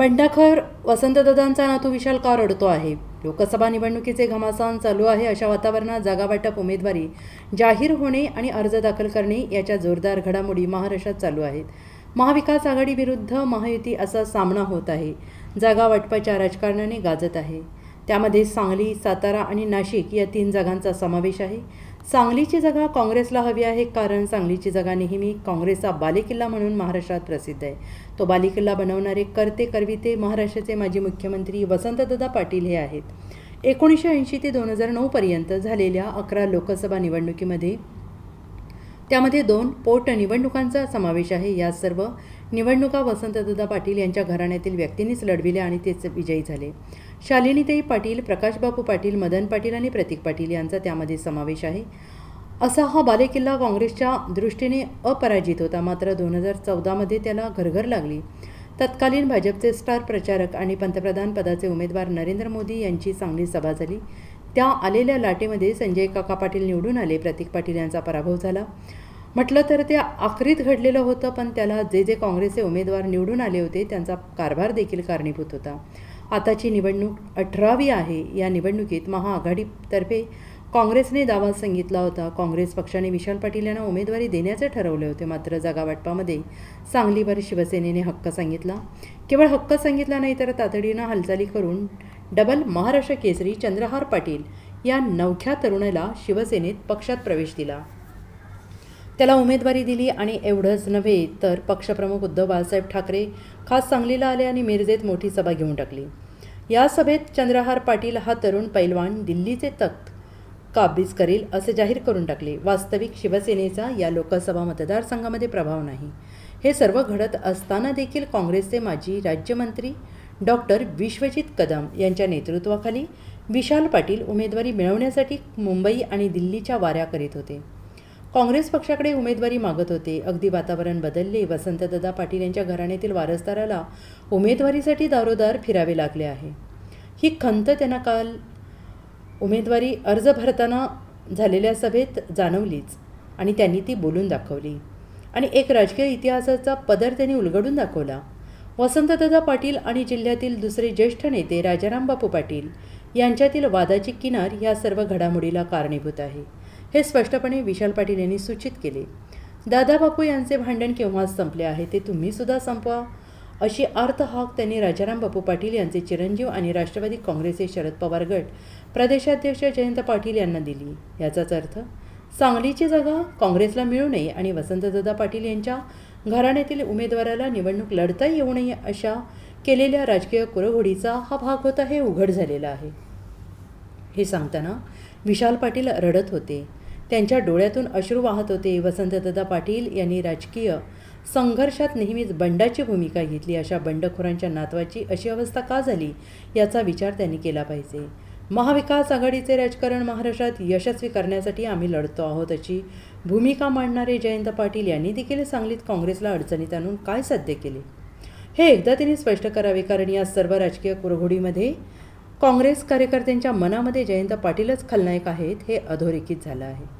बंडाखोर वसंतदादांचा नातू विशाल का रडतो आहे. लोकसभा निवडणुकीचे घमासान चालू आहे अशा वातावरणात जागावाटप उमेदवारी जाहीर होणे आणि अर्ज दाखल करणे याच्या जोरदार घडामोडी महाराष्ट्रात चालू आहेत. महाविकास आघाडी विरुद्ध महायुती असा सामना होत आहे. जागा वाटपाच्या राजकारणाने गाजत आहे. त्यामध्ये सांगली सातारा आणि नाशिक या तीन जागांचा समावेश आहे. सांगलीची जागा काँग्रेसला हवी आहे कारण सांगलीची जागा नेहमी काँग्रेसचा बालेकिल्ला म्हणून महाराष्ट्रात प्रसिद्ध आहे. तो बालेकिल्ला बनवणारे करते करविते महाराष्ट्राचे माजी मुख्यमंत्री वसंतदादा पाटील हे आहेत. एकोणीसशे ऐंशी ते दोन हजार नऊपर्यंत झालेल्या अकरा लोकसभा निवडणुकीमध्ये त्यामध्ये दोन पोटनिवडणुकांचा समावेश आहे. या सर्व निवडणुका वसंतदादा पाटील यांच्या घराण्यातील व्यक्तींनीच लढविल्या आणि तेच विजयी झाले. शालिनीताई पाटील प्रकाशबापू पाटील मदन पाटील आणि प्रतीक पाटील यांचा त्यामध्ये समावेश आहे. असा हा बालेकिल्ला काँग्रेसच्या दृष्टीने अपराजित होता. मात्र दोन हजार चौदामध्ये त्याला घरघर लागली. तत्कालीन भाजपचे स्टार प्रचारक आणि पंतप्रधान पदाचे उमेदवार नरेंद्र मोदी यांची चांगली सभा झाली. त्या आलेल्या लाटेमध्ये संजय काका पाटील निवडून आले. प्रतीक पाटील यांचा पराभव झाला. म्हटलं तर ते आखरीत घडलेलं होतं पण त्याला जे जे काँग्रेसचे उमेदवार निवडून आले होते त्यांचा कारभार देखील कारणीभूत होता. आताची निवडणूक अठरावी आहे. या निवडणुकीत महाआघाडीतर्फे काँग्रेसने दावा सांगितला होता. काँग्रेस पक्षाने विशाल पाटील यांना उमेदवारी देण्याचे ठरवले होते. मात्र जागावाटपामध्ये सांगलीवर शिवसेनेने हक्क सांगितला. केवळ हक्क सांगितला नाही तर तातडीनं हालचाली करून डबल महाराष्ट्र केसरी चंद्रहार पाटील या नवख्या तरुणाला शिवसेनेत पक्षात प्रवेश दिला. त्याला उमेदवारी दिली आणि एवढंच नव्हे तर पक्षप्रमुख उद्धव बाळासाहेब ठाकरे खास सांगलीला आले आणि मिरजेत मोठी सभा घेऊन टाकली. या सभेत चंद्रहार पाटील हा तरुण पैलवान दिल्लीचे तख्त काबीज करेल असे जाहीर करून टाकले. वास्तविक शिवसेनेचा या लोकसभा मतदारसंघामध्ये प्रभाव नाही. हे सर्व घडत असताना देखील काँग्रेसचे माजी राज्यमंत्री डॉक्टर विश्वजित कदम यांच्या नेतृत्वाखाली विशाल पाटील उमेदवारी मिळवण्यासाठी मुंबई आणि दिल्लीच्या वाऱ्या करीत होते. काँग्रेस पक्षाकडे उमेदवारी मागत होते. अगदी वातावरण बदलले. वसंतदादा पाटील यांच्या घराण्यातील वारसदाराला उमेदवारीसाठी दारोदार फिरावे लागले आहे. ही खंत त्यांना काल उमेदवारी अर्ज भरताना झालेल्या सभेत जाणवलीच आणि त्यांनी ती बोलून दाखवली. आणि एक राजकीय इतिहासाचा पदर त्यांनी उलगडून दाखवला. वसंतदादा पाटील आणि जिल्ह्यातील दुसरे ज्येष्ठ नेते राजारामबापू पाटील यांच्यातील वादाची किनार या सर्व घडामोडीला कारणीभूत आहे. हे स्पष्टपणे विशाल पाटील यांनी सूचित केले. दादा बापू यांचे भांडण केव्हाच संपले आहे ते तुम्हीसुद्धा संपवा. अशी अर्थ हाक त्यांनी राजाराम बापू पाटील यांचे चिरंजीव आणि राष्ट्रवादी काँग्रेसचे शरद पवार गट प्रदेशाध्यक्ष जयंत पाटील यांना दिली. याचाच अर्थ सांगलीची जागा काँग्रेसला मिळू नये आणि वसंतदादा पाटील यांच्या घराण्यातील उमेदवाराला निवडणूक लढता येऊ नये अशा केलेल्या राजकीय कुरघोडीचा हा भाग होता हे उघड झालेला आहे. हे सांगताना विशाल पाटील रडत होते. त्यांच्या डोळ्यातून अश्रू वाहत होते. वसंतदादा पाटील यांनी राजकीय संघर्षात नेहमीच बंडाची भूमिका घेतली. अशा बंडखोरांच्या नातवाची अशी अवस्था का झाली याचा विचार त्यांनी केला पाहिजे. महाविकास आघाडीचे राजकारण महाराष्ट्रात यशस्वी करण्यासाठी आम्ही लढतो आहोत अशी भूमिका मांडणारे जयंत पाटील यांनी देखील सांगलीत काँग्रेसला अडचणीत आणून काय साध्य केले? हे एकदा त्यांनी स्पष्ट करावे कारण या सर्व राजकीय कुरघोडीमध्ये काँग्रेस कार्यकर्त्यांच्या मनामध्ये जयंत पाटीलच खलनायक आहेत हे अधोरेखित झालं आहे.